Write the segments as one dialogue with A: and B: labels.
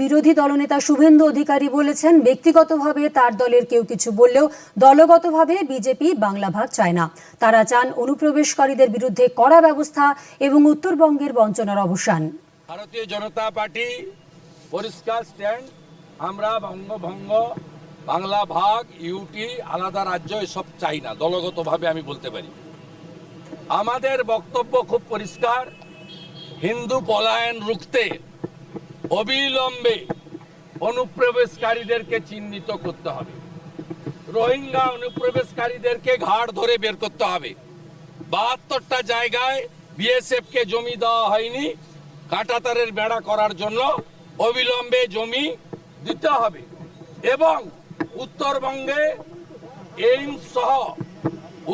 A: বিরোধী দলনেতা শুভেন্দু অধিকারী বলেছেন, ব্যক্তিগতভাবে তার দলের কেউ কিছু বললেও দলগতভাবে বিজেপি বাংলা ভাগ চায় না। তারা চান অনুপ্রবেশকারীদের বিরুদ্ধে কড়া ব্যবস্থা এবং উত্তরবঙ্গের বঞ্চনার অবসান।
B: ভারতীয় জনতা পার্টি, পরিষ্কার স্ট্যান্ড, আমরা বঙ্গভঙ্গ, বাংলা ভাগ ইউটি আলাদা রাজ্য, এসব চাই না, দলগতভাবে আমি বলতে পারি। আমাদের বক্তব্য খুব পরিষ্কার, হিন্দু পলায়ন রুখতে অবিলম্বে অনুপ্রবেশকারীদেরকে চিহ্নিত করতে হবে। রোহিঙ্গা অনুপ্রবেশকারীদেরকে ঘাড় ধরে বের করতে হবে। বাহাত্তরটা জায়গায় বিএসএফ কে জমি দেওয়া হয়নি। কাঁটাতারের বেড়া করার জন্য অবিলম্বে জমি দিতে হবে এবং উত্তরবঙ্গে এইমস সহ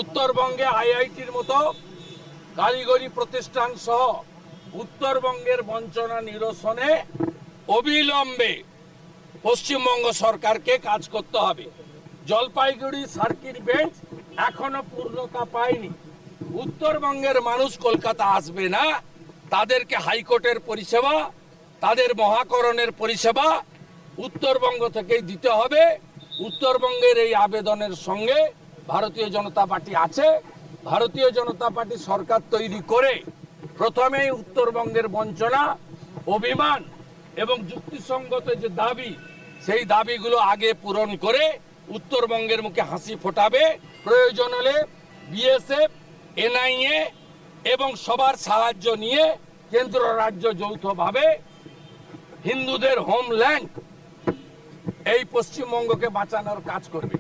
B: উত্তরবঙ্গে আইআইটির মতো কারিগরি প্রতিষ্ঠান সহ উত্তরবঙ্গের বঞ্চনা নিরসনে অবিলম্বে পশ্চিমবঙ্গ সরকারকে কাজ করতে হবে। জলপাইগুড়ি সার্কিট বেঞ্চ এখনও পূর্ণতা পায়নি। উত্তরবঙ্গের মানুষ কলকাতা আসবে না। তাদেরকে হাইকোর্টের পরিষেবা, তাদের মহাকরণের পরিষেবা উত্তরবঙ্গ থেকেই দিতে হবে। উত্তরবঙ্গের এই আবেদনের সঙ্গে ভারতীয় জনতা পার্টি আছে। ভারতীয় জনতা পার্টি সরকার তৈরি করে প্রথমেই উত্তরবঙ্গের বঞ্চনা, অভিমান এবং যুক্তিসঙ্গত যে দাবি, সেই দাবিগুলো আগে পূরণ করে উত্তরবঙ্গের মুখে হাসি ফোটাবে। প্রয়োজন হলে বিএসএফ, এনআইএ এবং সবার সাহায্য নিয়ে কেন্দ্র রাজ্য যৌথভাবে হিন্দুদের হোমল্যান্ড এই পশ্চিমবঙ্গকে বাঁচানোর কাজ করবে।